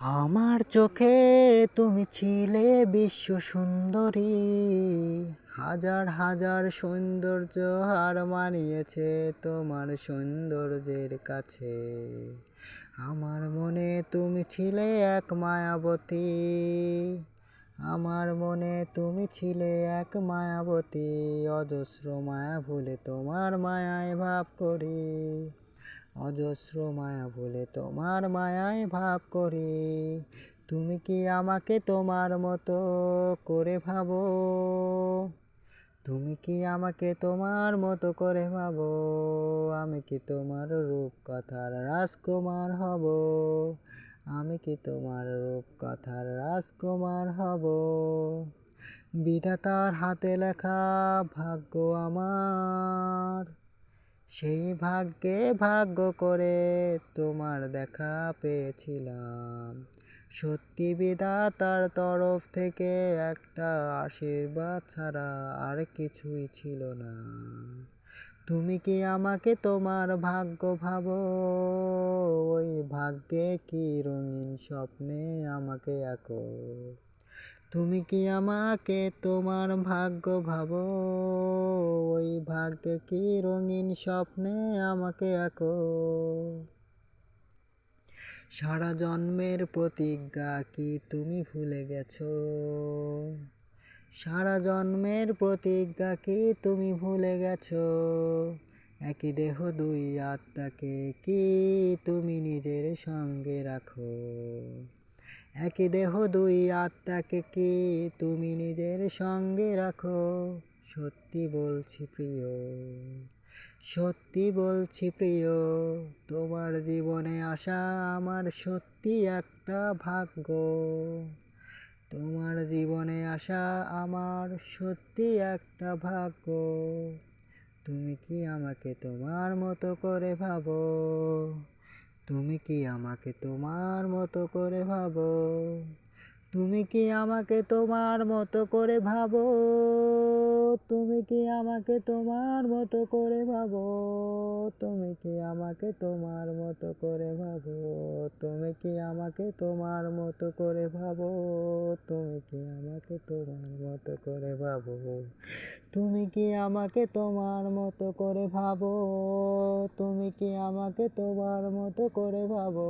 আমার চোখে তুমি ছিলে বিশ্ব সুন্দরী। হাজার হাজার সৌন্দর্য হার মানিয়েছে তোমার সৌন্দর্যের কাছে। আমার মনে তুমি ছিলে এক মায়াবতী। আমার মনে তুমি ছিলে এক মায়াবতী। অজস্র মায়া ভুলে তোমার মায়ায় ভাব করি। অজস্র মায়া ভুলে তোমার মায়ায় ভাব করি। তুমি কি আমাকে তোমার মতো করে ভাবো? তুমি কি আমাকে তোমার মতো করে ভাবো? আমি কি তোমার রূপ কথার রাজকুমার হব? আমি কি তোমার রূপ কথার রাজকুমার হব? বিধাতার হাতে লেখা ভাগ্য আমার। সেই ভাগ্যে ভাগ্য করে তোমার দেখা পেয়েছিলাম। সত্যি বিধাতার তরফ থেকে একটা আশীর্বাদ ছাড়া আর কিছুই ছিল না। তুমি কি আমাকে তোমার ভাগ্য ভাবো? ওই ভাগ্যে কি রঙিন স্বপ্নে আমাকে আঁকো? তুমি কি আমাকে তোমার ভাগ্য ভাবো? ভাগ্যে কি রঙিন স্বপ্নে আমাকে আঁকো সারা জন্মের প্রতিজ্ঞা কি তুমি ভুলে গেছো? সারা জন্মের প্রতিজ্ঞা কি তুমি ভুলে গেছো? একই দেহ দুই আত্মাকে কি তুমি নিজের সঙ্গে রাখো? একই দেহ দুই আত্মাকে কি তুমি নিজের সঙ্গে রাখো? সত্যি বলছি প্রিয়, সত্যি বলছি প্রিয়, তোমার জীবনে আসা আমার সত্যি একটা ভাগ্য। তোমার জীবনে আসা আমার সত্যি একটা ভাগ্য। তুমি কি আমাকে তোমার মতো করে ভাবো? তুমি কি আমাকে তোমার মতো করে ভাবো? তুমি কি আমাকে তোমার মতো করে ভাবো? তুমি কি আমাকে তোমার মতো করে ভাবো? তুমি কি আমাকে তোমার মতো করে ভাবো? তুমি কি আমাকে তোমার মতো করে ভাবো? তুমি কি আমাকে তোমার মতো করে ভাবো? তুমি কি আমাকে তোমার মতো করে ভাবো? তুমি কি আমাকে তোমার মতো করে ভাবো?